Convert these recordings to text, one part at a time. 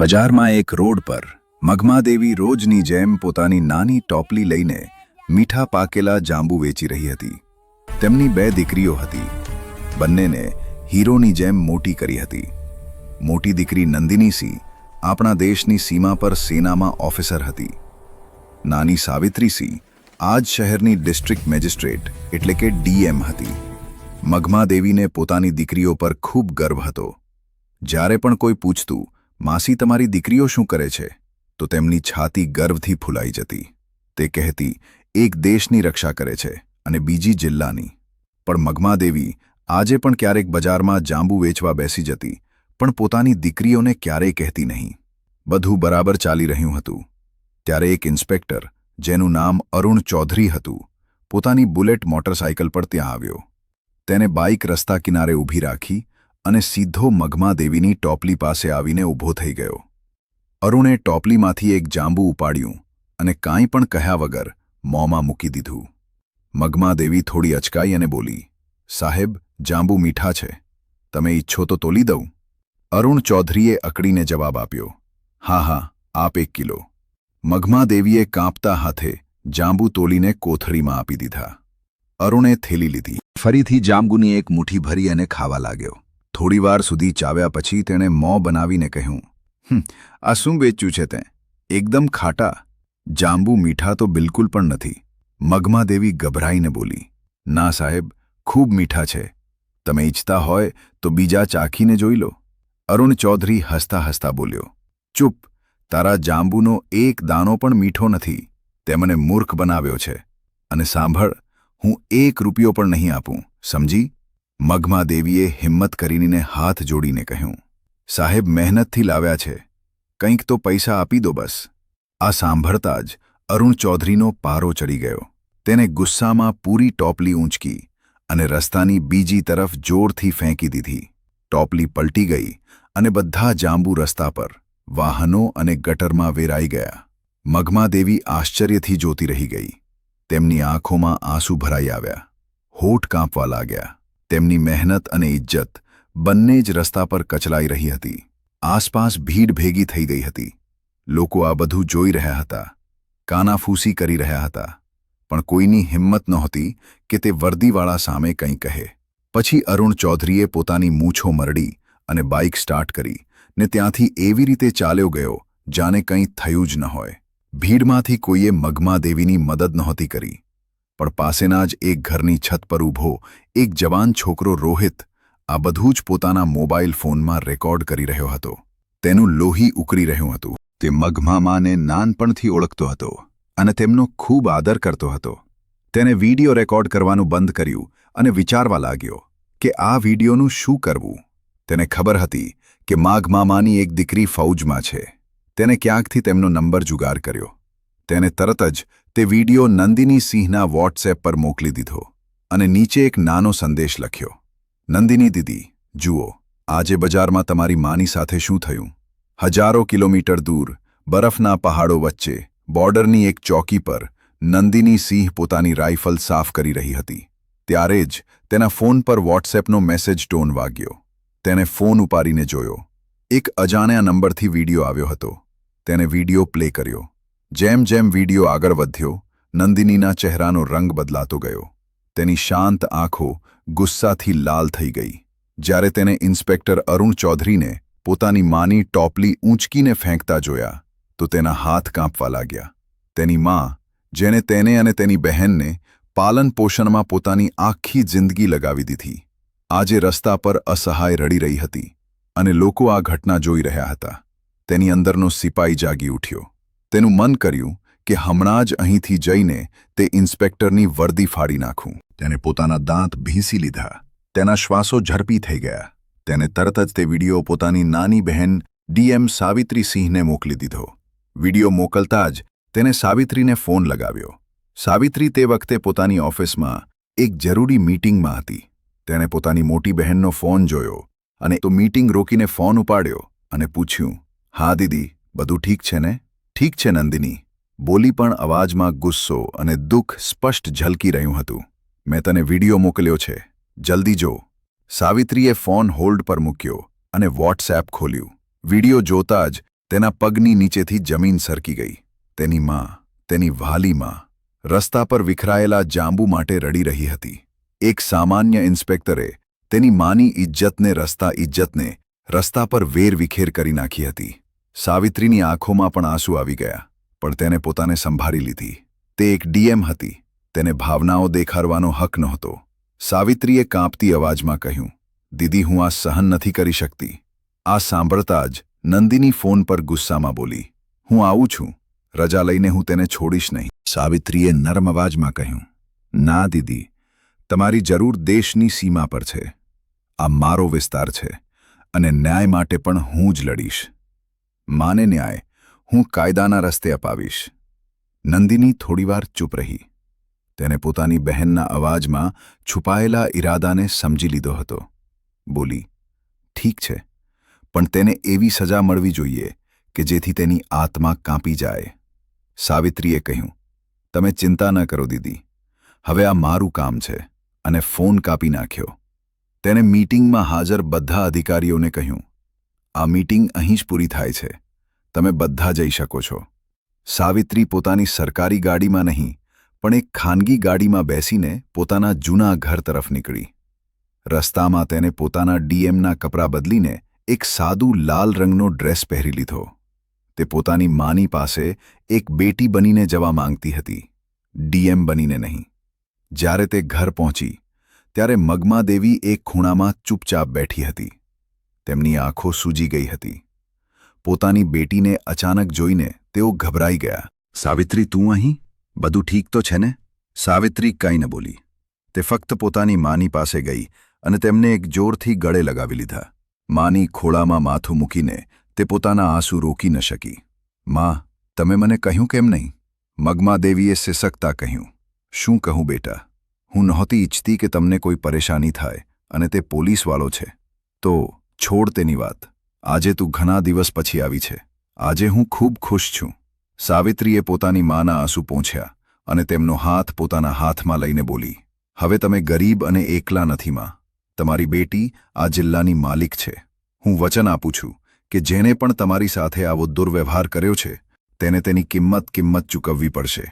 બજારમાં એક રોડ પર મગમાદેવી રોજની જેમ પોતાની નાની ટોપલી લઈને મીઠા પાકેલા જાંબુ વેચી રહી હતી. તેમની બે દીકરીઓ હતી. બંનેને હીરોની જેમ મોટી કરી હતી. મોટી દીકરી નંદિની સિંહ આપણા દેશની સીમા પર સેનામાં ઓફિસર હતી. નાની સાવિત્રી સિંહ આ જ શહેરની ડિસ્ટ્રિક્ટ મેજિસ્ટ્રેટ એટલે કે ડીએમ હતી. મગમાદેવીને પોતાની દીકરીઓ પર ખૂબ ગર્વ હતો. જ્યારે પણ કોઈ પૂછતું માસી તમારી દીકરીઓ શું કરે છે? તો તેમની છાતી ગર્વથી ફૂલાઈ જતી. તે કહેતી, એક દેશની રક્ષા કરે છે અને બીજી જિલ્લાની. પણ મગમાદેવી આજે પણ ક્યારેક બજારમાં જાંબુ વેચવા બેસી જતી, પણ પોતાની દીકરીઓને ક્યારેય કહેતી નહીં. બધું બરાબર ચાલી રહ્યું હતું. ત્યારે એક ઇન્સ્પેક્ટર, જેનું નામ અરુણ ચૌધરી હતું, પોતાની બુલેટ મોટરસાયકલ પર ત્યાં આવ્યો. તેને બાઇક રસ્તા કિનારે ઊભી રાખી અને સીધો મગમાદેવીની ટોપલી પાસે આવીને ઊભો થઈ ગયો. અરુણે ટોપલીમાંથી એક જાંબુ ઉપાડ્યું અને કાંઈ પણ કહ્યા વગર મોંમાં મૂકી દીધું. મગમાદેવી થોડી અચકાઈ અને બોલી, સાહેબ, જાંબુ મીઠા છે. તમે ઈચ્છો તો તોલી દઉં. અરુણ ચૌધરીએ અકડીને જવાબ આપ્યો, હા હા, આપ એક કિલો. મગમાદેવીએ કાંપતા હાથે જાંબુ તોલીને કોથળીમાં આપી દીધા. અરુણે થેલી લીધી. ફરીથી જાંબુની એક મુઠ્ઠી ભરી અને ખાવા લાગ્યો. થોડીવાર સુધી ચાવ્યા પછી તેણે મોં બનાવીને કહ્યું "હમ, આ શું વેચ્યું છે તે? એકદમ ખાટા. જાંબુ મીઠા તો બિલકુલ પણ નથી. મગમાદેવી ગભરાઈને બોલી ના સાહેબ ખૂબ મીઠા છે. તમે ઈચ્છતા હોય તો બીજા ચાખીને જોઈ લો. અરુણ ચૌધરી હસતા હસતા બોલ્યો ચૂપ. તારા જાંબુનો એક દાણો પણ મીઠો નથી. તે મને મૂર્ખ બનાવ્યો છે. અને સાંભળ હું એક રૂપિયો પણ નહીં આપું. સમજી? મગમા દેવીએ હિંમત કરીને હાથ જોડીને કહ્યું, સાહેબ, મહેનતથી લાવ્યા છે. કંઈક તો પૈસા આપી દો બસ. આ સાંભળતા જ અરુણ ચૌધરીનો પારો ચડી ગયો. તેને ગુસ્સામાં પૂરી ટોપલી ઊંચકી અને રસ્તાની બીજી તરફ જોરથી ફેંકી દીધી. ટોપલી પલટી ગઈ અને બધા જાંબુ રસ્તા પર વાહનો અને ગટરમાં વેરાઈ ગયા. મગમાદેવી આશ્ચર્યથી જોતી રહી ગઈ. તેમની આંખોમાં આંસુ ભરાઈ આવ્યા. હોઠ કાંપવા લાગ્યા. તેમની મહેનત અને ઇજ્જત બંને જ રસ્તા પર કચલાઈ રહી હતી. આસપાસ ભીડ ભેગી થઈ ગઈ હતી. લોકો આ બધું જોઈ રહ્યા હતા. કાનાફૂસી કરી રહ્યા હતા. પણ કોઈની હિંમત નહોતી કે તે વર્દીવાળા સામે કંઈ કહે. પછી અરુણ ચૌધરીએ પોતાની મૂછો મરડી અને બાઇક સ્ટાર્ટ કરી ને ત્યાંથી એવી રીતે ચાલ્યો ગયો જાણે કંઈ થયું જ ન હોય. ભીડમાંથી કોઈએ મગમાદેવીની મદદ નહોતી કરી. પણ પાસેના જ એક ઘરની છત પર ઊભો, એક જવાન છોકરો રોહિત, આ બધું જ પોતાના મોબાઈલ ફોનમાં રેકોર્ડ કરી રહ્યો હતો. તેનું લોહી ઉકળી રહ્યું હતું. તે મગમામાને નાનપણથી ઓળખતો હતો અને તેમનો ખૂબ આદર કરતો હતો. તેને વીડિયો રેકોર્ડ કરવાનું બંધ કર્યું અને વિચારવા લાગ્યો કે આ વિડીયોનું શું કરવું? તેને ખબર હતી કે માઘમામાની એક દીકરી ફૌજમાં છે. તેને ક્યાંકથી તેમનો નંબર જુગાર કર્યો? તેને તરત જ તે વીડિયો નંદિની સિંહના વોટ્સએપ પર મોકલી દીધો અને નીચે એક નાનો સંદેશ લખ્યો. નંદિની દીદી, જુઓ, આજે બજારમાં તમારી માની સાથે શું થયું? હજારો કિલોમીટર દૂર, બરફના પહાડો વચ્ચે, બોર્ડરની એક ચોકી પર, નંદિની સિંહ પોતાની રાઇફલ સાફ કરી રહી હતી. ત્યારે જ તેના ફોન પર વોટ્સએપનો મેસેજ ટોન વાગ્યો. તેણે ફોન ઉપાડીને જોયો. એક અજાણ્યા નંબરથી વીડિયો આવ્યો હતો. તેણે વીડિયો પ્લે કર્યો. જેમ જેમ વીડિયો આગળ વધ્યો, નંદિનીના ચહેરાનો રંગ બદલાતો ગયો. તેની શાંત આંખો ગુસ્સાથી લાલ થઈ ગઈ. જ્યારે તેને ઇન્સ્પેક્ટર અરુણ ચૌધરીને પોતાની માની ટોપલી ઊંચકીને ફેંકતા જોયા, તો તેના હાથ કાંપવા લાગ્યા. તેની મા જેને તેને અને તેની બહેનને પાલન પોષણમાં પોતાની આખી જિંદગી લગાવી દીધી. આજે રસ્તા પર અસહાય રડી રહી હતી અને લોકો આ ઘટના જોઈ રહ્યા હતા. તેની અંદરનો સિપાઈ જાગી ઉઠ્યો. તેનું મન કર્યું કે હમણાં જ અહીંથી જઈને તે ઇન્સ્પેક્ટરની વર્દી ફાડી નાખું. તેને પોતાના દાંત ભીંસી લીધા. તેના શ્વાસો ઝડપી થઈ ગયા. તેને તરત જ તે વીડિયો પોતાની નાની બહેન ડીએમ સાવિત્રી સિંહને મોકલી દીધો. વીડિયો મોકલતા જ તેને સાવિત્રીને ફોન લગાવ્યો. સાવિત્રી તે વખતે પોતાની ઓફિસમાં એક જરૂરી મીટિંગમાં હતી. તેણે પોતાની મોટી બહેનનો ફોન જોયો અને તો મીટિંગ રોકીને ફોન ઉપાડ્યો અને પૂછ્યું, હા, દીદી, બધું ઠીક છે ને? ઠીક છે, નંદિની. બોલી પણ અવાજમાં ગુસ્સો અને દુઃખ સ્પષ્ટ ઝલકી રહ્યું હતું. મેં તને વિડિયો મોકલ્યો છે. જલ્દી જો. સાવિત્રીએ ફોન હોલ્ડ પર મૂક્યો અને વોટ્સએપ ખોલ્યું. વીડિયો જોતા જ તેના પગની નીચેથી જમીન સરકી ગઈ. તેની માં, તેની વ્હાલી માં, રસ્તા પર વિખરાયેલા જાંબુ માટે રડી રહી હતી. એક સામાન્ય ઇન્સ્પેક્ટરે તેની માની ઇજ્જતને રસ્તા ઇજ્જતને રસ્તા પર વેરવિખેર કરી નાખી હતી. સાવિત્રીની આંખોમાં પણ આંસુ આવી ગયા, પણ તેને પોતાને સંભાળી લીધી. તે એક ડીએમ હતી. તેને ભાવનાઓ દેખાડવાનો હક નહોતો. સાવિત્રીએ કાંપતી અવાજમાં કહ્યું, દીદી, હું આ સહન નથી કરી શકતી. આ સાંભળતા જ નંદિની ફોન પર ગુસ્સામાં બોલી, હું આવું છું. રજા લઈને હું તેને છોડીશ નહીં. સાવિત્રીએ નરમ અવાજમાં કહ્યું, ના, દીદી. તમારી જરૂર દેશની સીમા પર છે. આ મારો વિસ્તાર છે અને ન્યાય માટે પણ હું જ લડીશ. માને ન્યાય, હું કાયદાના રસ્તે અપાવીશ. નંદિની થોડીવાર ચૂપ રહી. તેને પોતાની બહેનના અવાજમાં છુપાયેલા ઈરાદાને સમજી લીધો હતો. બોલી, ઠીક છે, પણ તેને એવી સજા મળવી જોઈએ કે જેથી તેની આત્મા કાંપી જાય. સાવિત્રીએ કહ્યું, તમે ચિંતા ન કરો દીદી. હવે આ મારું કામ છે. અને ફોન કાપી નાખ્યો. તેને મીટિંગમાં હાજર બધા અધિકારીઓને કહ્યું આ મીટિંગ અહીં જ પૂરી થાય છે. તમે બધા જઈ શકો છો. સાવિત્રી પોતાની સરકારી ગાડીમાં નહીં, પણ એક ખાનગી ગાડીમાં બેસીને પોતાના જૂના ઘર તરફ નીકળી. રસ્તામાં તેને પોતાના ડીએમના કપડાં બદલીને એક સાદું લાલ રંગનો ડ્રેસ પહેરી લીધો. તે પોતાની માની પાસે એક બેટી બનીને જવા માંગતી હતી. ડીએમ બનીને નહીં. જ્યારે તે ઘર પહોંચી, ત્યારે મગમા દેવી એક ખૂણામાં ચૂપચાપ બેઠી હતી. તેમની આંખો સૂજી ગઈ હતી. પોતાની બેટીને અચાનક જોઈને તેઓ ગભરાઈ ગયા. સાવિત્રી, તું અહીં? બધું ઠીક તો છે ને? સાવિત્રી કંઈ ન બોલી. તે ફક્ત પોતાની માની પાસે ગઈ અને તેમને એક જોરથી ગળે લગાવી લીધા. માની ખોળામાં માથું મૂકીને તે પોતાના આંસુ રોકી ન શકી. માં, તમે મને કહ્યું કેમ નહીં? મગમા દેવીએ સિસકતા કહ્યું. શું કહું બેટા? હું નહોતી ઈચ્છતી કે તમને કોઈ પરેશાની થાય અને તે પોલીસવાળો છે. તો છોડ તેની વાત. આજે તું ઘણા દિવસ પછી આવી છે. આજે હું ખૂબ ખુશ છું. સાવિત્રીએ પોતાની માના આંસુ પહોંચ્યા અને તેમનો હાથ પોતાના હાથમાં લઈને બોલી, હવે તમે ગરીબ અને એકલા નથી, માં. તમારી બેટી આ જિલ્લાની માલિક છે. હું વચન આપું છું કે જેણે પણ તમારી સાથે આવો દુર્વ્યવહાર કર્યો છે, તેને તેની કિંમત કિંમત ચૂકવવી પડશે.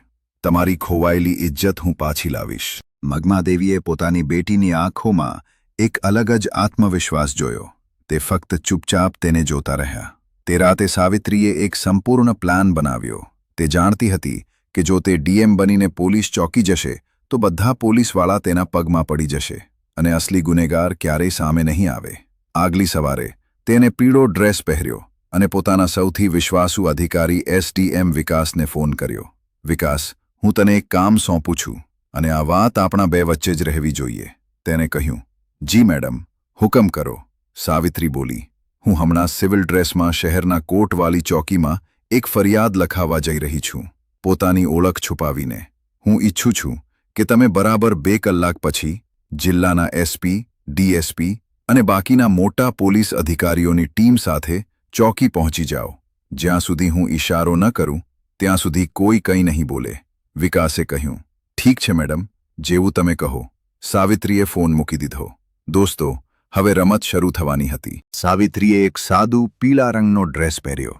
તમારી ખોવાયેલી ઇજ્જત હું પાછી લાવીશ. મગમાદેવીએ પોતાની બેટીની આંખોમાં એક અલગ જ આત્મવિશ્વાસ જોયો. તે ફક્ત ચૂપચાપ તેને જોતા રહ્યા. તે રાતે સાવિત્રીએ એક સંપૂર્ણ પ્લાન બનાવ્યો. તે જાણતી હતી કે જો તે ડીએમ બનીને પોલીસ ચોકી જશે, તો બધા પોલીસવાળા તેના પગમાં પડી જશે અને અસલી ગુનેગાર ક્યારેય સામે નહીં આવે. આગલી સવારે તેને પીળો ડ્રેસ પહેર્યો અને પોતાના સૌથી વિશ્વાસુ અધિકારી એસડીએમ વિકાસને ફોન કર્યો. વિકાસ, હું તને એક કામ સોંપું છું અને આ વાત આપણા બે વચ્ચે જ રહેવી જોઈએ. તેને કહ્યું, જી મેડમ, હુકમ કરો. સાવિત્રી બોલી, હું હમણાં સિવિલ ડ્રેસમાં શહેરના કોર્ટવાલી ચોકીમાં એક ફરિયાદ લખાવવા જઈ રહી છું. પોતાની ઓળખ છુપાવીને. હું ઈચ્છું છું કે તમે બરાબર બે કલાક પછી જિલ્લાના એસપી ડીએસપી અને બાકીના મોટા પોલીસ અધિકારીઓની ટીમ સાથે ચોકી પહોંચી જાઓ. જ્યાં સુધી હું ઈશારો ન કરું, ત્યાં સુધી કોઈ કંઈ નહીં બોલે. વિકાસે કહ્યું, ઠીક છે મેડમ, જેવું તમે કહો. સાવિત્રીએ ફોન મૂકી દીધો, દોસ્તો હવે રમત શરૂ થવાની હતી. સાવિત્રીએ એક સાદું પીળા રંગનો ડ્રેસ પહેર્યો.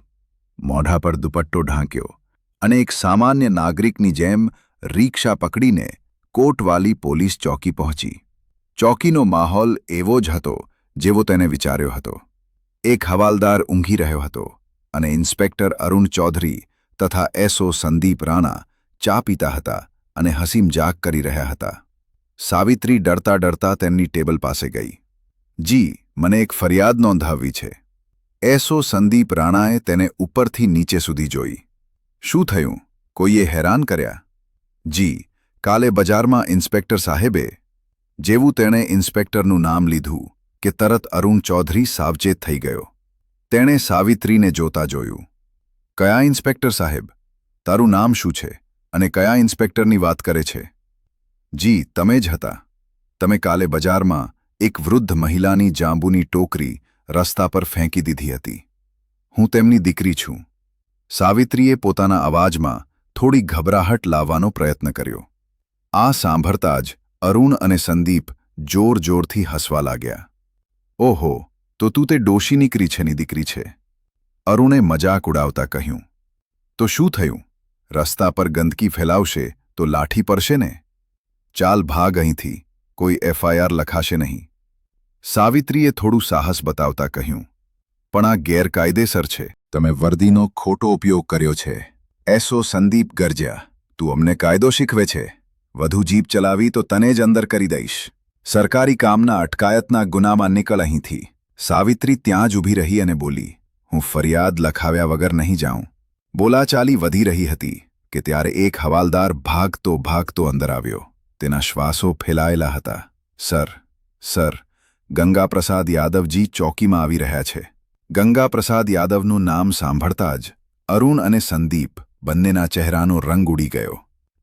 મોઢા પર દુપટ્ટો ઢાંક્યો અને એક સામાન્ય નાગરિકની જેમ રીક્ષા પકડીને કોટવાલી પોલીસ ચોકી પહોંચી. ચોકીનો માહોલ એવો જ હતો જેવો તેને વિચાર્યો હતો. એક હવાલદાર ઊંઘી રહ્યો હતો અને ઇન્સ્પેક્ટર અરુણ ચૌધરી તથા એસઓ સંદીપ રાણા ચા પીતા હતા અને હસીમ જાગ કરી રહ્યા હતા. સાવિત્રી ડરતા ડરતા તેમની ટેબલ પાસે ગઈ. જી, મને એક ફરિયાદ નોંધાવવી છે. એસો સંદીપ રાણાએ તેને ઉપરથી નીચે સુધી જોઈ. શું થયું? કોઈએ હેરાન કર્યા? જી, કાલે બજારમાં ઇન્સ્પેક્ટર સાહેબે, જેવું તેણે ઇન્સ્પેક્ટરનું નામ લીધું, કે તરત અરુણ ચૌધરી સાવચેત થઈ ગયો. તેણે સાવિત્રીને જોતા જોયું. કયા ઇન્સ્પેક્ટર સાહેબ? તારું નામ શું છે? અને કયા ઇન્સ્પેક્ટરની વાત કરે છે? જી, તમે જ હતા. તમે કાલે બજારમાં એક વૃદ્ધ મહિલાની જાંબુની ટોકરી રસ્તા પર ફેંકી દીધી હતી. હું તેમની દીકરી છું. સાવિત્રીએ પોતાના અવાજમાં થોડી ગભરાહટ લાવવાનો પ્રયત્ન કર્યો. આ સાંભળતા જ અરુણ અને સંદીપ જોર જોરથી હસવા લાગ્યા. ઓહો, તો તું તે ડોશીની ક્રીછેની દીકરી છે. અરુણે મજાક ઉડાવતા કહ્યું. તો શું થયું? રસ્તા પર ગંદકી ફેલાવશે તો લાઠી પડશે ને? ચાલ ભાગ અહીંથી. કોઈ એફઆઈઆર લખાશે નહીં. સાવિત્રીએ થોડું સાહસ બતાવતા કહ્યું, પણ આ ગેરકાયદેસર છે. તમે વર્દીનો ખોટો ઉપયોગ કર્યો છે. એસો સંદીપ ગરજ્યા, તું અમને કાયદો શીખવે છે. વધુ જીપ ચલાવી તો તને જ અંદર કરી દઈશ. સરકારી કામના અટકાયતના ગુનામાં નીકળ અહીંથી. સાવિત્રી ત્યાં જ ઊભી રહી અને બોલી, હું ફરિયાદ લખાવ્યા વગર નહીં જાઉં. બોલાચાલી વધી રહી હતી કે ત્યારે એક હવાલદાર ભાગતો ભાગતો અંદર આવ્યો. તેના શ્વાસો ફેલાયેલા હતા. સર સર ગંગાપ્રસાદ યાદવજી ચોકીમાં આવી રહ્યા છે. ગંગાપ્રસાદ યાદવનું નામ સાંભળતા જ અરુણ અને સંદીપ બંનેના ચહેરાનો રંગ ઉડી ગયો.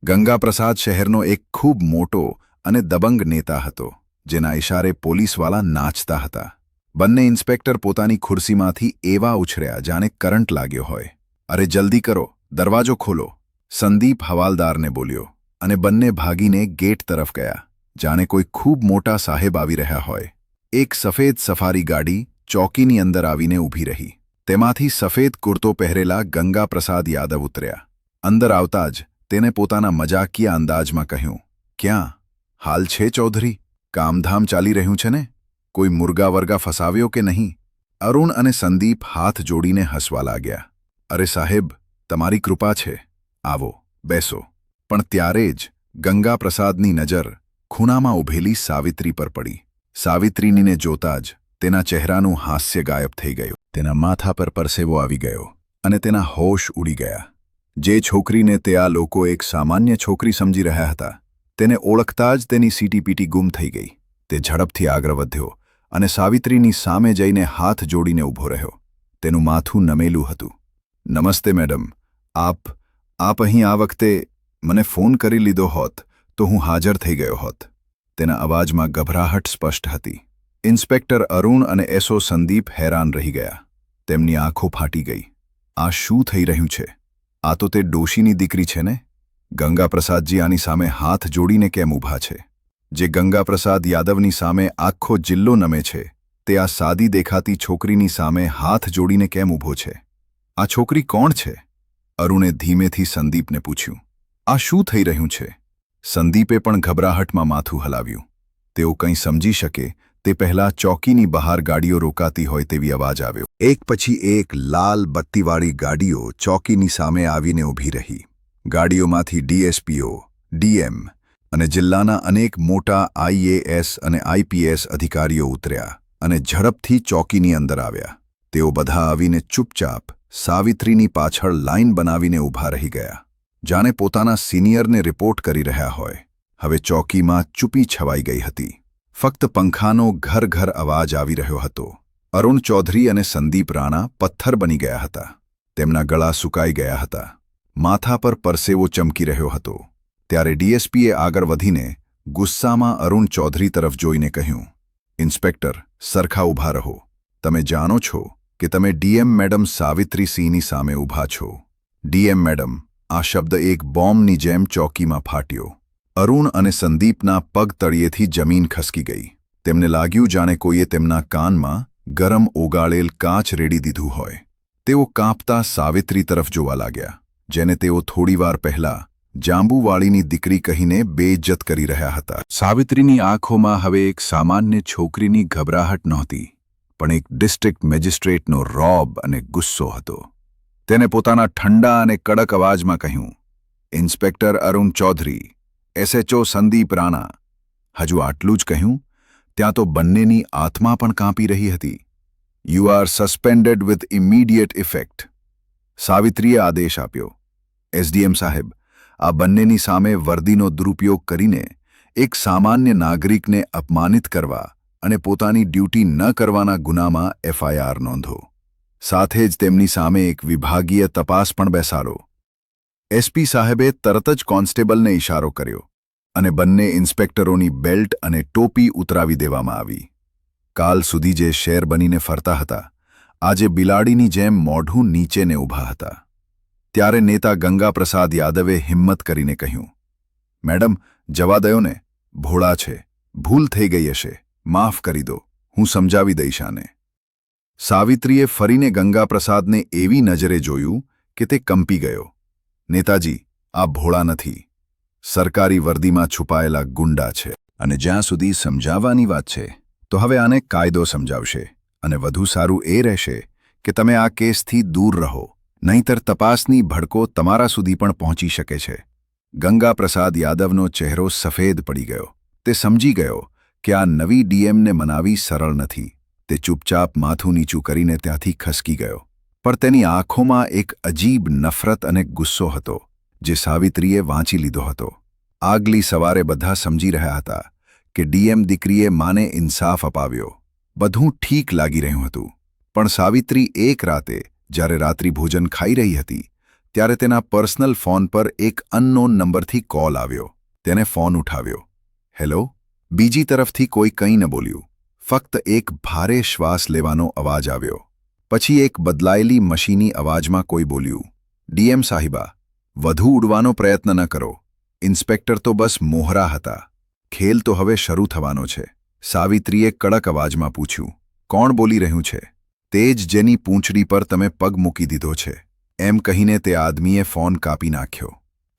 ગંગાપ્રસાદ શહેરનો એક ખૂબ મોટો અને દબંગ નેતા હતો, જેના ઇશારે પોલીસવાલા નાચતા હતા. બંને ઇન્સ્પેક્ટર પોતાની ખુરશીમાંથી એવા ઉછર્યા જાણે કરંટ લાગ્યો હોય. અરે જલ્દી કરો, દરવાજો ખોલો, સંદીપ હવાલદારને બોલ્યો અને બંને ભાગીને ગેટ તરફ ગયા, જાણે કોઈ ખૂબ મોટા સાહેબ આવી રહ્યા હોય. એક સફેદ સફારી ગાડી ચોકીની અંદર આવીને ઊભી રહી. તેમાંથી સફેદ કુર્તો પહેરેલા ગંગાપ્રસાદ યાદવ ઉતર્યા. અંદર આવતા જ તેને પોતાના મજાકિયા અંદાજમાં કહ્યું, ક્યાં? હાલ છે ચૌધરી? કામધામ ચાલી રહ્યું છે ને? કોઈ મુર્ગા વર્ગા ફસાવ્યો કે નહીં? અરુણ અને સંદીપ હાથ જોડીને હસવા લાગ્યા. અરે સાહેબ, તમારી કૃપા છે. આવો, બેસો. પણ ત્યારે જ ગંગાપ્રસાદની નજર ખૂણામાં ઊભેલી સાવિત્રી પર પડી. સાવિત્રીનીને જોતા જ તેના ચહેરાનું હાસ્ય ગાયબ થઈ ગયું. તેના માથા પર પરસેવો આવી ગયો અને તેના હોશ ઉડી ગયા. જે છોકરીને તે આ લોકો એક સામાન્ય છોકરી સમજી રહ્યા હતા, તેને ઓળખતા જ તેની સીટીપીટી ગુમ થઈ ગઈ. તે ઝડપથી આગળ વધ્યો અને સાવિત્રીની સામે જઈને હાથ જોડીને ઊભો રહ્યો. તેનું માથું નમેલું હતું. નમસ્તે, મેડમ. આપ આપ અહીં આ વખતે મને ફોન કરી લીધો હોત તો હું હાજર થઈ ગયો હોત. તેના અવાજમાં ગભરાહટ સ્પષ્ટ હતી. ઇન્સ્પેક્ટર અરુણ અને એસો સંદીપ હેરાન રહી ગયા. તેમની આંખો ફાટી ગઈ. આ શું થઈ રહ્યું છે? આ તો તે ડોશીની દીકરી છે ને? ગંગાપ્રસાદજી આની સામે હાથ જોડીને કેમ ઊભા છે? જે ગંગાપ્રસાદ યાદવની સામે આખો જિલ્લો નમે છે, તે આ સાદી દેખાતી છોકરીની સામે હાથ જોડીને કેમ ઊભો છે? આ છોકરી કોણ છે? અરુણે ધીમેથી સંદીપને પૂછ્યું. આ શું થઈ રહ્યું છે? સંદીપે પણ ગભરાહટમાં માથું હલાવ્યું. તેઓ કંઈ સમજી શકે, તે પહેલાં ચોકીની બહાર ગાડીઓ રોકાતી હોય તેવી અવાજ આવ્યો. એક પછી એક લાલ બત્તીવાળી ગાડીઓ ચોકીની સામે આવીને ઊભી રહી. ગાડીઓમાંથી ડીએસપીઓ, ડીએમ અને જિલ્લાના અનેક મોટા આઈએએસ અને આઈપીએસ અધિકારીઓ ઉતર્યા અને ઝડપથી ચોકીની અંદર આવ્યા. તેઓ બધા આવીને ચૂપચાપ સાવિત્રીની પાછળ લાઇન બનાવીને ઊભા રહી ગયા. જાણે પોતાના સિનિયરને રિપોર્ટ કરી રહ્યા હોય. હવે ચોકીમાં ચૂપી છવાઈ ગઈ હતી. ફક્ત પંખાનો ઘર ઘર અવાજ આવી રહ્યો હતો. અરુણ ચૌધરી અને સંદીપ રાણા પથ્થર બની ગયા હતા. તેમના ગળા સુકાઈ ગયા હતા. માથા પર પરસેવો ચમકી રહ્યો હતો. ત્યારે ડીએસપીએ આગળ વધીને ગુસ્સામાં અરુણ ચૌધરી તરફ જોઈને કહ્યું, ઇન્સ્પેક્ટર, સરખા ઊભા રહો. તમે જાણો છો કે તમે ડીએમ મેડમ સાવિત્રી સિંહની સામે ઊભા છો. ડીએમ મેડમ આ શબ્દ એક બોમ્બની જેમ ચોકીમાં ફાટ્યો. અરુણ અને સંદીપના પગ તળિયેથી જમીન ખસકી ગઈ. તેમને લાગ્યું જાણે કોઈએ તેમના કાનમાં ગરમ ઓગાળેલ કાચ રેડી દીધું હોય. તેઓ કાંપતા સાવિત્રી તરફ જોવા લાગ્યા, જેને તેઓ થોડીવાર પહેલા જાંબુવાળીની દીકરી કહીને બેઇજ્જત કરી રહ્યા હતા. સાવિત્રીની આંખોમાં હવે એક સામાન્ય છોકરીની ગભરાહટ નહોતી, પણ એક ડિસ્ટ્રિક્ટ મેજિસ્ટ્રેટનો રોબ અને ગુસ્સો હતો. તેને પોતાના ઠંડા અને કડક અવાજમાં કહ્યું, ઇન્સ્પેક્ટર અરુણ ચૌધરી, એસએચઓ સંદીપ રાણા. હજુ આટલું જ કહ્યું, ત્યાં તો બંનેની આત્મા પણ કાંપી રહી હતી. You are suspended with immediate effect સાવિત્રીએ આદેશ આપ્યો. એસડીએમ સાહેબ, આ બંનેની સામે વર્દીનો દુરુપયોગ કરીને એક સામાન્ય નાગરિકને અપમાનિત કરવા અને પોતાની ડ્યુટી ન કરવાના ગુનામાં એફઆઈઆર નોંધો. સાથે જ તેમની સામે એક વિભાગીય તપાસ પણ બેસાડો. એસપી સાહેબે તરત જ કોન્સ્ટેબલને ઇશારો કર્યો અને બંને ઇન્સ્પેક્ટરોની બેલ્ટ અને ટોપી ઉતરાવી દેવામાં આવી. કાલ સુધી જે શેર બનીને ફરતા હતા, આજે બિલાડીની જેમ મોઢું નીચેને ઊભા હતા. ત્યારે નેતા ગંગાપ્રસાદ યાદવે હિંમત કરીને કહ્યું, મેડમ જવા દયો ને ભોળા છે, ભૂલ થઈ ગઈ હશે, માફ કરી દો, હું સમજાવી દઈશ આને. સાવિત્રીએ ફરીને ગંગાપ્રસાદને એવી નજરે જોયું કે તે કંપી ગયો. નેતાજી, આ ભોળા નથી. સરકારી વર્દીમાં છુપાયેલા ગુંડા છે અને જ્યાં સુધી સમજાવવાની વાત છે, તો હવે આને કાયદો સમજાવશે અને વધુ સારું એ રહેશે કે તમે આ કેસથી દૂર રહો, નહીંતર તપાસની ભડકો તમારા સુધી પણ પહોંચી શકે છે. ગંગાપ્રસાદ યાદવનો ચહેરો સફેદ પડી ગયો. તે સમજી ગયો કે આ નવી ડીએમને મનાવી સરળ નથી. તે ચૂપચાપ માથું નીચું કરીને ત્યાંથી ખસકી ગયો. પણ તેની આંખોમાં એક અજીબ નફરત અને ગુસ્સો હતો, જે સાવિત્રીએ વાંચી લીધો હતો. આગલી સવારે બધા સમજી રહ્યા હતા કે ડીએમ દીકરીએ માને ઇન્સાફ અપાવ્યો. બધું ઠીક લાગી રહ્યું હતું. પણ સાવિત્રી એક રાતે, જ્યારે રાત્રિ ભોજન ખાઈ રહી હતી, ત્યારે તેના પર્સનલ ફોન પર એક અનનોન નંબરથી કોલ આવ્યો. તેને ફોન ઉઠાવ્યો. હેલો? બીજી તરફથી કોઈ કંઈ ન બોલ્યું. ફક્ત એક ભારે શ્વાસ લેવાનો અવાજ આવ્યો. પછી એક બદલાયેલી મશીની અવાજમાં કોઈ બોલ્યું ડીએમ સાહિબા, વધુ ઉડવાનો પ્રયત્ન ન કરો. ઇન્સ્પેક્ટર તો બસ મોહરા હતા. ખેલ તો હવે શરૂ થવાનો છે. સાવિત્રીએ કડક અવાજમાં પૂછ્યું, કોણ બોલી રહ્યું છે? તે જ જેની પૂંછડી પર તમે પગ મૂકી દીધો છે. એમ કહીને તે આદમીએ ફોન કાપી નાખ્યો.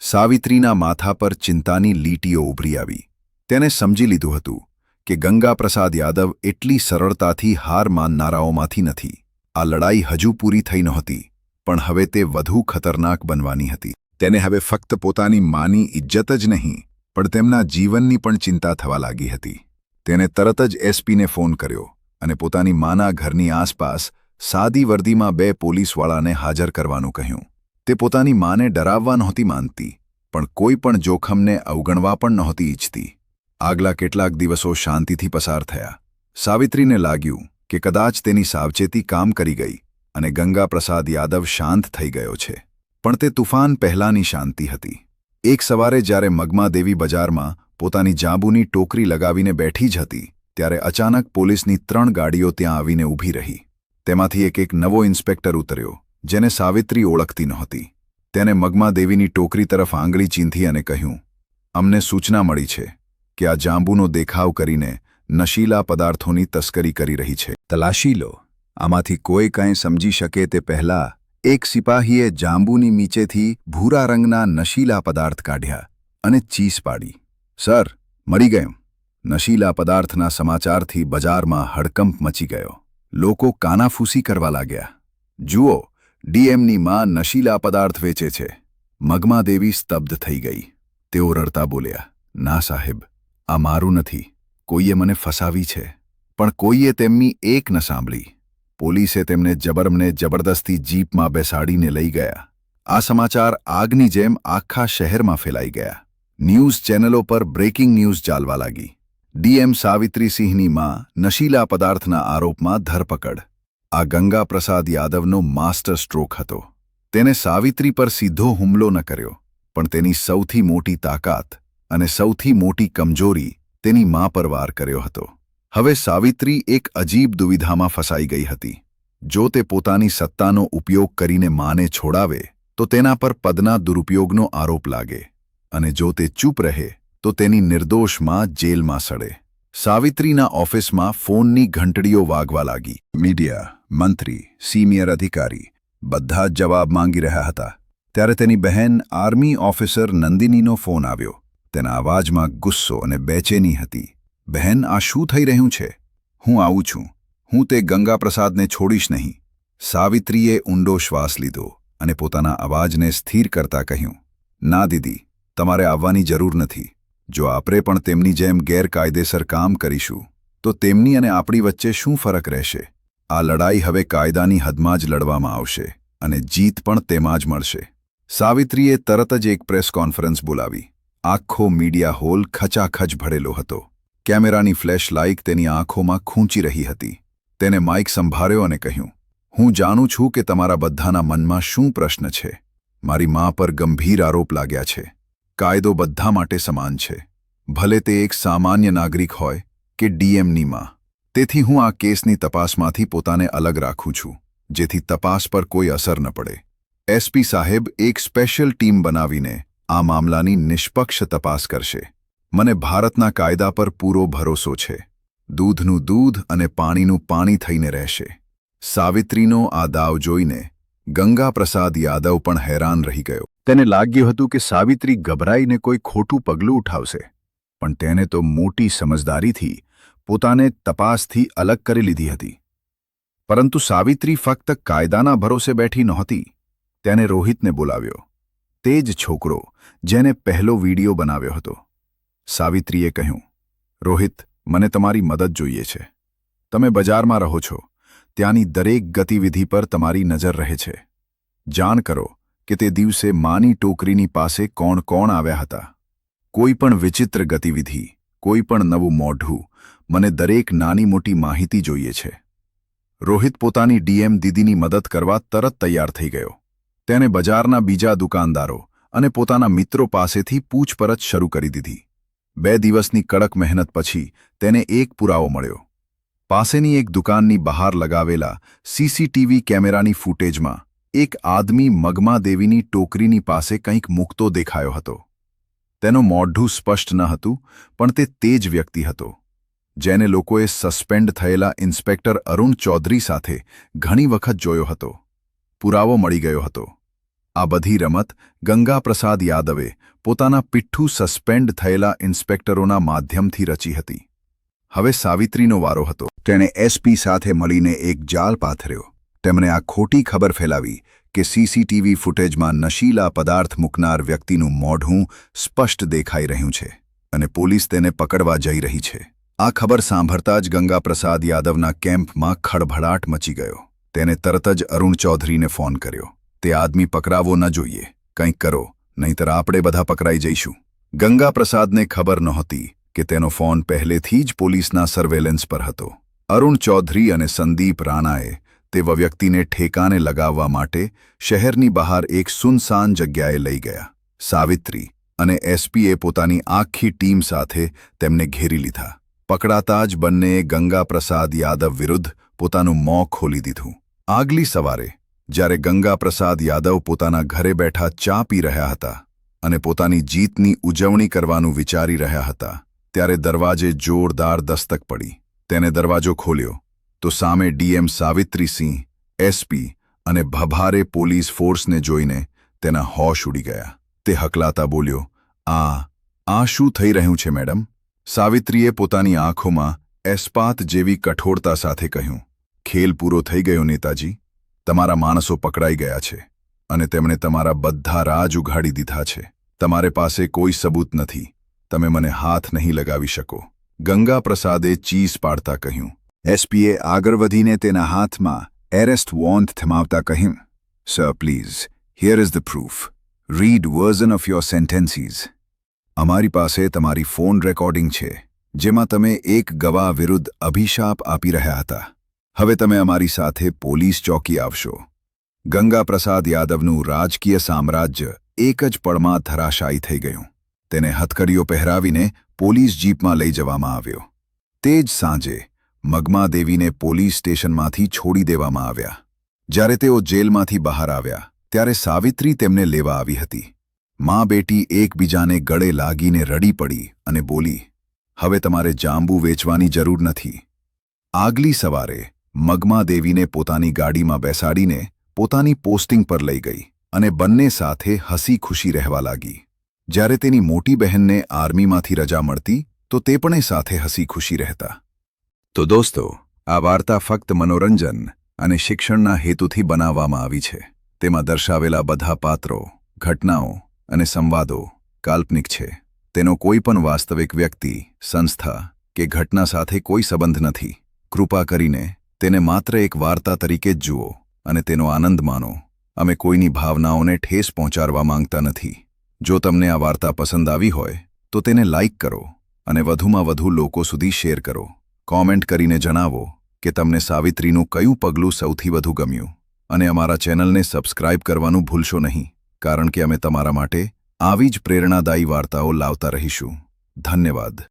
સાવિત્રીના માથા પર ચિંતાની લીટીઓ ઉભરી આવી. તેને સમજી લીધું હતું કે ગંગાપ્રસાદ યાદવ એટલી સરળતાથી હાર માનનારાઓમાંથી નથી. આ લડાઈ હજુ પૂરી થઈ નહોતી, પણ હવે તે વધુ ખતરનાક બનવાની હતી. તેને હવે ફક્ત પોતાની માની ઇજ્જત જ નહીં, પણ તેમના જીવનની પણ ચિંતા થવા લાગી હતી. તેને તરત જ એસપીને ફોન કર્યો અને પોતાની માના ઘરની આસપાસ સાદી વર્દીમાં બે પોલીસવાળાને હાજર કરવાનું કહ્યું. તે પોતાની માને ડરાવવા નહોતી માનતી પણ કોઈ પણ જોખમને અવગણવા પણ નહોતી ઈચ્છતી. આગલા કેટલાક દિવસો શાંતિથી પસાર થયા. સાવિત્રીને લાગ્યું કે કદાચ તેની સાવચેતી કામ કરી ગઈ અને ગંગાપ્રસાદ યાદવ શાંત થઈ ગયો છે. પણ તે તુફાન પહેલાંની શાંતિ હતી. એક સવારે જ્યારે મગમાદેવી બજારમાં પોતાની જાંબુની ટોકરી લગાવીને બેઠી જ હતી, ત્યારે અચાનક પોલીસની ત્રણ ગાડીઓ ત્યાં આવીને ઊભી રહી. તેમાંથી એક એક નવો ઇન્સ્પેક્ટર ઉતર્યો, જેને સાવિત્રી ઓળખતી નહોતી. તેને મગમાદેવીની ટોકરી તરફ આંગળી ચીંધી અને કહ્યું, અમને સૂચના મળી છે. કે આ જાંબુનો દેખાવ કરીને નશીલા પદાર્થોની તસ્કરી કરી રહી છે. તલાશી લો. આમાંથી કોઈ કાંઈ સમજી શકે તે પહેલાં એક સિપાહીએ જાંબુની નીચેથી ભૂરા રંગના નશીલા પદાર્થ કાઢ્યા અને ચીસ પાડી. સર, મરી ગયું. નશીલા પદાર્થના સમાચારથી બજારમાં હડકંપ મચી ગયો. લોકો કાનાફૂસી કરવા લાગ્યા. જુઓ, ડીએમની માં નશીલા પદાર્થ વેચે છે. મગમાદેવી સ્તબ્ધ થઈ ગઈ. તેઓ રડતા બોલ્યા, ના સાહેબ આ મારું નથી. કોઈએ મને ફસાવી છે. પણ કોઈએ તેમની એક ન સાંભળી. પોલીસે તેમને જબરમને જબરદસ્તી જીપમાં બેસાડીને લઈ ગયા. આ સમાચાર આગની જેમ આખા શહેરમાં ફેલાઈ ગયા. ન્યૂઝ ચેનલો પર બ્રેકિંગ ન્યૂઝ ચાલવા લાગી. ડીએમ સાવિત્રીસિંહની માં નશીલા પદાર્થના આરોપમાં ધરપકડ. આ ગંગા પ્રસાદ યાદવનો માસ્ટર સ્ટ્રોક હતો. તેને સાવિત્રી પર સીધો હુમલો ન કર્યો, પણ તેની સૌથી મોટી તાકાત અને સૌથી મોટી કમજોરી તેની મા પર વાર કર્યો હતો. હવે સાવિત્રી એક અજીબ દુવિધામાં ફસાઈ ગઈ હતી. જો તે પોતાની સત્તાનો ઉપયોગ કરીને માને છોડાવે, તો તેના પર પદના દુરુપયોગનો આરોપ લાગે. અને જો તે ચૂપ રહે, તો તેની નિર્દોષમાં જેલમાં સડે. સાવિત્રીના ઓફિસમાં ફોનની ઘંટડીઓ વાગવા લાગી. મીડિયા, મંત્રી, સિનિયર અધિકારી બધા જ જવાબ માંગી રહ્યા હતા. ત્યારે તેની બહેન આર્મી ઓફિસર નંદિનીનો ફોન આવ્યો. તેના અવાજમાં ગુસ્સો અને બેચેની હતી. બહેન, આ શું થઈ રહ્યું છે? હું આવું છું. હું તે ગંગાપ્રસાદને છોડીશ નહીં. સાવિત્રીએ ઊંડો શ્વાસ લીધો અને પોતાના અવાજને સ્થિર કરતા કહ્યું, ના દીદી, તમારે આવવાની જરૂર નથી. જો આપણે પણ તેમની જેમ ગેરકાયદેસર કામ કરીશું, તો તેમની અને આપણી વચ્ચે શું ફરક રહેશે? આ લડાઈ હવે કાયદાની હદમાં જ લડવામાં આવશે અને જીત પણ તેમાં જ મળશે. સાવિત્રીએ તરત જ એક પ્રેસ કોન્ફરન્સ બોલાવી. આખો મીડિયા હોલ ખચાખચ ભરેલો હતો. કેમેરાની ફ્લેશ લાઇક તેની આંખોમાં ખૂંચી રહી હતી. તેને માઇક સંભાળ્યો અને કહ્યું, હું જાણું છું કે તમારા બધાના મનમાં શું પ્રશ્ન છે. મારી મા પર ગંભીર આરોપ લાગ્યા છે. કાયદો બધા માટે સમાન છે. ભલે તે એક સામાન્ય નાગરિક હોય કે ડીએમની માં. તેથી હું આ કેસની તપાસમાંથી પોતાને અલગ રાખું છું, જેથી તપાસ પર કોઈ અસર ન પડે. એસપી સાહેબ એક સ્પેશિયલ ટીમ બનાવીને આ મામલાની નિષ્પક્ષ તપાસ કરશે. મને ભારતના કાયદા પર પૂરો ભરોસો છે. દૂધનું દૂધ અને પાણીનું પાણી થઈને રહેશે. સાવિત્રીનો આ દાવ જોઈને ગંગાપ્રસાદ યાદવ પણ હેરાન રહી ગયો. તેને લાગ્યું હતું કે સાવિત્રી ગભરાઈને કોઈ ખોટું પગલું ઉઠાવશે. પણ તેને તો મોટી સમજદારીથી પોતાને તપાસથી અલગ કરી લીધી હતી. પરંતુ સાવિત્રી ફક્ત કાયદાના ભરોસે બેઠી નહોતી. તેને રોહિતને બોલાવ્યો. તે જ છોકરો જેને પહેલો વિડિયો બનાવ્યો હતો. સાવિત્રીએ કહ્યું, રોહિત, મને તમારી મદદ જોઈએ છે. તમે બજારમાં રહો છો. ત્યાંની દરેક ગતિવિધિ પર તમારી નજર રહે છે. જાણ કરો કે તે દિવસે માની ટોકરીની પાસે કોણ કોણ આવ્યા હતા. કોઈ પણ વિચિત્ર ગતિવિધિ, કોઈ પણ નવું મોઢું મને દરેક નાની મોટી માહિતી જોઈએ છે. રોહિત પોતાની ડીએમ દીદીની મદદ કરવા તરત તૈયાર થઈ ગયો. તેને બજારના બીજા દુકાનદારો અને પોતાના મિત્રો પાસેથી પૂછપરછ શરૂ કરી દીધી. બે દિવસની કડક મહેનત પછી તેને એક પુરાવો મળ્યો. પાસેની એક દુકાનની બહાર લગાવેલા સીસીટીવી કેમેરાની ફૂટેજમાં એક આદમી મગમા દેવીની ટોકરીની પાસે કંઈક મૂકતો દેખાયો હતો. તેનો મોઢું સ્પષ્ટ ન હતું, પણ તે તે જ વ્યક્તિ હતો, જેને લોકોએ સસ્પેન્ડ થયેલા ઇન્સ્પેક્ટર અરુણ ચૌધરી સાથે ઘણી વખત જોયો હતો. પુરાવો મળી ગયો હતો. આ બધી રમત ગંગાપ્રસાદ યાદવે પોતાના પિઠ્ઠું સસ્પેન્ડ થયેલા ઇન્સ્પેક્ટરોના માધ્યમથી રચી હતી. હવે સાવિત્રીનો વારો હતો. તેણે એસપી સાથે મળીને એક જાળ પાથર્યો. તેમણે આ ખોટી ખબર ફેલાવી કે સીસીટીવી ફૂટેજમાં નશીલા પદાર્થ મૂકનાર વ્યક્તિનું મોઢું સ્પષ્ટ દેખાઈ રહ્યું છે અને પોલીસ તેને પકડવા જઈ રહી છે. આ ખબર સાંભળતા જ ગંગાપ્રસાદ યાદવના કેમ્પમાં ખળભળાટ મચી ગયો. તેને તરત જ અરુણ ચૌધરીને ફોન કર્યો. તે આદમી પકડાવો ન જોઈએ. કંઈક કરો, નહીંતર આપણે બધા પકડાઈ જઈશું. ગંગા પ્રસાદને ખબર નહોતી કે તેનો ફોન પહેલેથી જ પોલીસના સર્વેલન્સ પર હતો. અરુણ ચૌધરી અને સંદીપ રાણાએ તેવા વ્યક્તિને ઠેકાને લગાવવા માટે શહેરની બહાર એક સુનસાન જગ્યાએ લઈ ગયા. સાવિત્રી અને એસપીએ પોતાની આખી ટીમ સાથે તેમને ઘેરી લીધા. પકડાતા જ બંનેએ ગંગાપ્રસાદ યાદવ વિરુદ્ધ પોતાનું મોં ખોલી દીધું. આગલી સવારે જ્યારે ગંગાપ્રસાદ યાદવ પોતાના ઘરે બેઠા ચા પી રહ્યા હતા અને પોતાની જીતની ઉજવણી કરવાનું વિચારી રહ્યા હતા, ત્યારે દરવાજે જોરદાર દસ્તક પડી. તેને દરવાજો ખોલ્યો. તો સામે ડીએમ સાવિત્રીસિંહ એસપી અને ભભારે પોલીસ ફોર્સને જોઈને તેના હોશ ઉડી ગયા. તે હકલાતા બોલ્યો, આ આ શું થઈ રહ્યું છે મેડમ? સાવિત્રીએ પોતાની આંખોમાં એસ્પાત જેવી કઠોરતા સાથે કહ્યું, ખેલ પૂરો થઈ ગયો નેતાજી. તમારા માણસો પકડાઈ ગયા છે અને તેમણે તમારા બધા રાજ ઉઘાડી દીધા છે. તમારે પાસે કોઈ સબૂત નથી. તમે મને હાથ નહીં લગાવી શકો. ગંગા પ્રસાદે ચીસ પાડતા કહ્યું. એસપીએ આગળ વધીને તેના હાથમાં એરેસ્ટ વોન્ટ થમાવતા કહ્યું. Sir, please here is the proofread version of your sentences અમારી પાસે તમારી ફોન રેકોર્ડિંગ છે, જેમાં તમે એક ગવાહ વિરુદ્ધ અભિશાપ આપી રહ્યા હતા. હવે તમે અમારી સાથે પોલીસ ચોકી આવશો. ગંગાપ્રસાદ યાદવનું રાજકીય સામ્રાજ્ય એક જ પળમાં ધરાશાયી થઈ ગયું. તેને હથકડીઓ પહેરાવીને પોલીસ જીપમાં લઈ જવામાં આવ્યો. તે જ સાંજે મગમા દેવીને પોલીસ સ્ટેશનમાંથી છોડી દેવામાં આવ્યા. જ્યારે તેઓ જેલમાંથી બહાર આવ્યા, ત્યારે સાવિત્રી તેમને લેવા આવી હતી. મા બેટી એકબીજાને ગળે લાગીને રડી પડી અને બોલી, હવે તમારે જાંબુ વેચવાની જરૂર નથી. આગલી સવારે મગમા દેવીને પોતાની ગાડીમાં બેસાડીને પોતાની પોસ્ટિંગ પર લઈ ગઈ અને બંને સાથે હસી ખુશી રહેવા લાગી. જ્યારે તેની મોટી બહેનને આર્મીમાંથી રજા મળતી, તો તે પણ સાથે હસી ખુશી રહેતા. તો દોસ્તો, આ વાર્તા ફક્ત મનોરંજન અને શિક્ષણના હેતુથી બનાવવામાં આવી છે. તેમાં દર્શાવેલા બધા પાત્રો, ઘટનાઓ અને સંવાદો કાલ્પનિક છે. તેનો કોઈ પણ વાસ્તવિક વ્યક્તિ, સંસ્થા કે ઘટના સાથે કોઈ સંબંધ નથી. કૃપા કરીને તેને માત્ર એક વાર્તા તરીકે જ જુઓ અને તેનો આનંદ માનો. અમે કોઈની ભાવનાઓને ઠેસ પહોંચાડવા માંગતા નથી. જો તમને આ વાર્તા પસંદ આવી હોય, તો તેને લાઇક કરો અને વધુમાં વધુ લોકો સુધી શેર કરો. કોમેન્ટ કરીને જણાવો કે તમને સાવિત્રીનું કયું પગલું સૌથી વધુ ગમ્યું. અને અમારા ચેનલને સબસ્ક્રાઇબ કરવાનું ભૂલશો નહીં, કારણ કે અમે તમારા માટે આવી જ પ્રેરણાદાયી વાર્તાઓ લાવતા રહીશું. ધન્યવાદ.